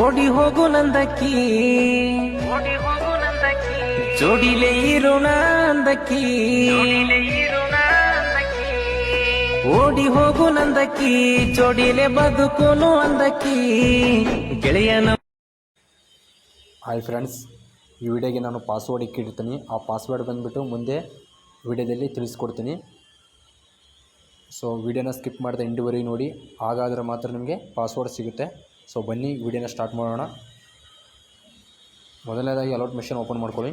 ಓಡಿ ಹೋಗು ನಂದಕ್ಕಿ. ಓಡಿ ಹೋಗು ನಂದಕ್ಕಿ. ಜೋಡಿಲೆ ಇರು ಅಂದಕ್ಕಿ. ಓಡಿ ಹೋಗು ನಂದಕ್ಕಿ ಜೋಡಿಲೆ ಬದುಕೋನು ಅಂದಕ್ಕಿ. ಗೆಳೆಯನ ಹಾಯ್ ಫ್ರೆಂಡ್ಸ್ ಈ ವಿಡಿಯೋಗೆ ನಾನು ಪಾಸ್ವರ್ಡ್ ಇಕ್ಕಿರ್ತೀನಿ ಆ ಪಾಸ್ವರ್ಡ್ ಬಂದುಬಿಟ್ಟು ಮುಂದೆ ವಿಡಿಯೋದಲ್ಲಿ ತಿಳಿಸ್ಕೊಡ್ತೀನಿ. ಸೊ ವಿಡಿಯೋನ ಸ್ಕಿಪ್ ಮಾಡಿದೆ ಎಂಡುವರೆಗೆ ನೋಡಿ. ಹಾಗಾದರೆ ಮಾತ್ರ ನಿಮಗೆ ಪಾಸ್ವರ್ಡ್ ಸಿಗುತ್ತೆ. ಸೊ ಬನ್ನಿ, ವಿಡಿಯೋನ ಸ್ಟಾರ್ಟ್ ಮಾಡೋಣ. ಮೊದಲನೇದಾಗಿ ಅಲೌಟ್ ಮಿಷನ್ ಓಪನ್ ಮಾಡ್ಕೊಳ್ಳಿ.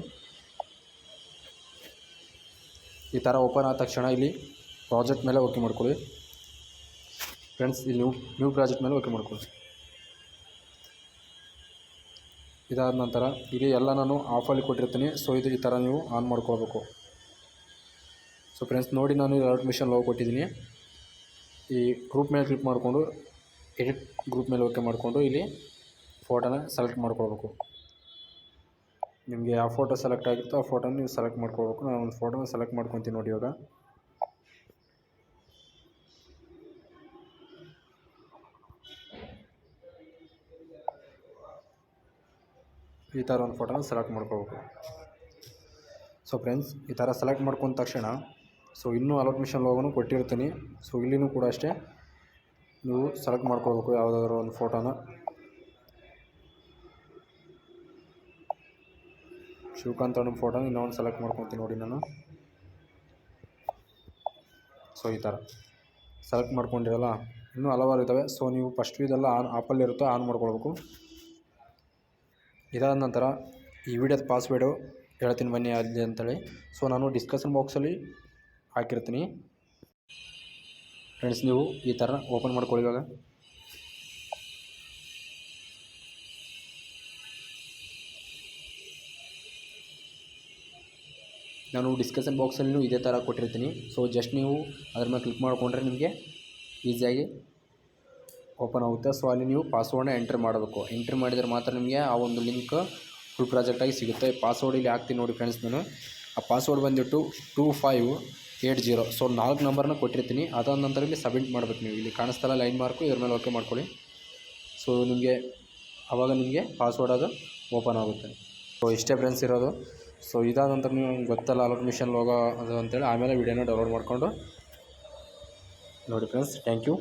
ಈ ಥರ ಓಪನ್ ಆದ ತಕ್ಷಣ ಇಲ್ಲಿ ಪ್ರಾಜೆಕ್ಟ್ ಮೇಲೆ ಓಕೆ ಮಾಡ್ಕೊಳ್ಳಿ. ಫ್ರೆಂಡ್ಸ್ ಇಲ್ಲಿ ನ್ಯೂ ನ್ಯೂ ಪ್ರಾಜೆಕ್ಟ್ ಮೇಲೆ ಓಕೆ ಮಾಡ್ಕೊಳ್ಳಿ. ಇದಾದ ನಂತರ ಇಲ್ಲಿ ಎಲ್ಲ ನಾನು ಆಫಲ್ಲಿ ಕೊಟ್ಟಿರ್ತೀನಿ. ಸೊ ಇದು ಈ ಥರ ನೀವು ಆನ್ ಮಾಡ್ಕೊಳ್ಬೇಕು. ಸೊ ಫ್ರೆಂಡ್ಸ್ ನೋಡಿ ನಾನು ಅಲೌಟ್ ಮಿಷನ್ ಲೋ ಕೊಟ್ಟಿದ್ದೀನಿ. ಈ ಗ್ರೂಪ್ ಮೇಲೆ ಕ್ಲಿಕ್ ಮಾಡಿಕೊಂಡು ಎಡಿಟ್ ಗ್ರೂಪ್ ಮೇಲೆ ಓಕೆ ಮಾಡಿಕೊಂಡು ಇಲ್ಲಿ ಫೋಟೋನ ಸೆಲೆಕ್ಟ್ ಮಾಡ್ಕೊಳ್ಬೇಕು. ನಿಮಗೆ ಯಾವ ಫೋಟೋ ಸೆಲೆಕ್ಟ್ ಆಗಿತ್ತೋ ಆ ಫೋಟೋನ ನೀವು ಸೆಲೆಕ್ಟ್ ಮಾಡ್ಕೊಳ್ಬೇಕು. ನಾನು ಒಂದು ಫೋಟೋನ ಸೆಲೆಕ್ಟ್ ಮಾಡ್ಕೊತೀನಿ ನೋಡಿ ಇವಾಗ. ಈ ಥರ ಒಂದು ಫೋಟೋನ ಸೆಲೆಕ್ಟ್ ಮಾಡ್ಕೋಬೇಕು ಸೊ ಫ್ರೆಂಡ್ಸ್ ಈ ಥರ ಸೆಲೆಕ್ಟ್ ಮಾಡ್ಕೊಂಡ ತಕ್ಷಣ ಸೊ ಇನ್ನೂ ಅಲೋಟ್ ಮಿಷನ್ ಲೋಗೋನು ಕೊಟ್ಟಿರ್ತೀನಿ. ಸೊ ಇಲ್ಲಿನೂ ಕೂಡ ಅಷ್ಟೇ. ನೀವು ಸೆಲೆಕ್ಟ್ ಮಾಡ್ಕೊಳ್ಬೇಕು ಯಾವುದಾದ್ರು ಒಂದು ಫೋಟೋನ ಶಿವಕಾಂತ್ ಅಣ್ಣ ಫೋಟೋನ ಇನ್ನೊಂದು ಸೆಲೆಕ್ಟ್ ಮಾಡ್ಕೊತೀನಿ ನೋಡಿ ನಾನು. ಸೊ ಈ ಥರ ಸೆಲೆಕ್ಟ್ ಮಾಡ್ಕೊಂಡಿರಲ್ಲ, ಇನ್ನೂ ಹಲವಾರು ಇದ್ದಾವೆ ಸೊ ನೀವು ಫಸ್ಟ್ ಇದೆಲ್ಲ ಆನ್ ಆಪಲ್ಲಿರುತ್ತೋ ಆನ್ ಮಾಡ್ಕೊಳ್ಬೇಕು. ಇದಾದ ನಂತರ ಈ ವಿಡಿಯೋದ ಪಾಸ್ವರ್ಡು ಹೇಳ್ತೀನಿ ಬನ್ನಿ ಅಲ್ಲಿ ಅಂತೇಳಿ. ಸೊ ನಾನು ಡಿಸ್ಕಷನ್ ಬಾಕ್ಸಲ್ಲಿ ಹಾಕಿರ್ತೀನಿ. ಫ್ರೆಂಡ್ಸ್ ನೀವು ಈ ಥರ ಓಪನ್ ಮಾಡ್ಕೊಳ್ಳಿ ಇವಾಗ. ನಾನು ಡಿಸ್ಕಷನ್ ಬಾಕ್ಸಲ್ಲೂ ಇದೇ ಥರ ಕೊಟ್ಟಿರ್ತೀನಿ. ಸೊ ಜಸ್ಟ್ ನೀವು ಅದ್ರ ಮೇಲೆ ಕ್ಲಿಕ್ ಮಾಡಿಕೊಂಡ್ರೆ ನಿಮಗೆ ಈಸಿಯಾಗಿ ಓಪನ್ ಆಗುತ್ತೆ. ಸೊ ಅಲ್ಲಿ ನೀವು ಪಾಸ್ವರ್ಡ್ನ ಎಂಟ್ರ್ ಮಾಡಬೇಕು. ಎಂಟ್ರ್ ಮಾಡಿದರೆ ಮಾತ್ರ ನಿಮಗೆ ಆ ಒಂದು ಲಿಂಕ್ ಫುಲ್ ಪ್ರಾಜೆಕ್ಟಾಗಿ ಸಿಗುತ್ತೆ. ಪಾಸ್ವರ್ಡ್ ಇಲ್ಲಿ ಹಾಕ್ತೀನಿ ನೋಡಿ ಫ್ರೆಂಡ್ಸ್ ನಾನು. ಆ ಪಾಸ್ವರ್ಡ್ ಬಂದುಬಿಟ್ಟು two five eight zero. So ನಾಲ್ಕು ನಂಬರ್ನ ಕೊಟ್ಟಿರ್ತೀನಿ. ಅದಾದ ನಂತರ ಇಲ್ಲಿ ಸಬ್ಮಿಟ್ ಮಾಡಬೇಕು ನೀವು. ಇಲ್ಲಿ ಕಾಣಿಸ್ತಲ್ಲ ಲೈನ್ ಮಾರ್ಕು ಇದ್ರ ಮೇಲೆ ಓಕೆ ಮಾಡ್ಕೊಳ್ಳಿ. ಸೊ ನಿಮಗೆ ಆವಾಗ ನಿಮಗೆ ಪಾಸ್ವರ್ಡ್ ಅದು ಓಪನ್ ಆಗುತ್ತೆ. ಸೊ ಇಷ್ಟೇ ಫ್ರೆಂಡ್ಸ್ ಇರೋದು. ಸೊ ಇದಾದ ನಂತರ ನೀವು ಗೊತ್ತಲ್ಲ ಅಲೋಟ್ ಮಿಷನ್ ಲೋಗೋ ಅದು ಅಂತೇಳಿ. ಆಮೇಲೆ ವೀಡಿಯೋನ ಡೌನ್ಲೋಡ್ ಮಾಡಿಕೊಂಡು ನೋಡಿ ಫ್ರೆಂಡ್ಸ್ ಥ್ಯಾಂಕ್ ಯು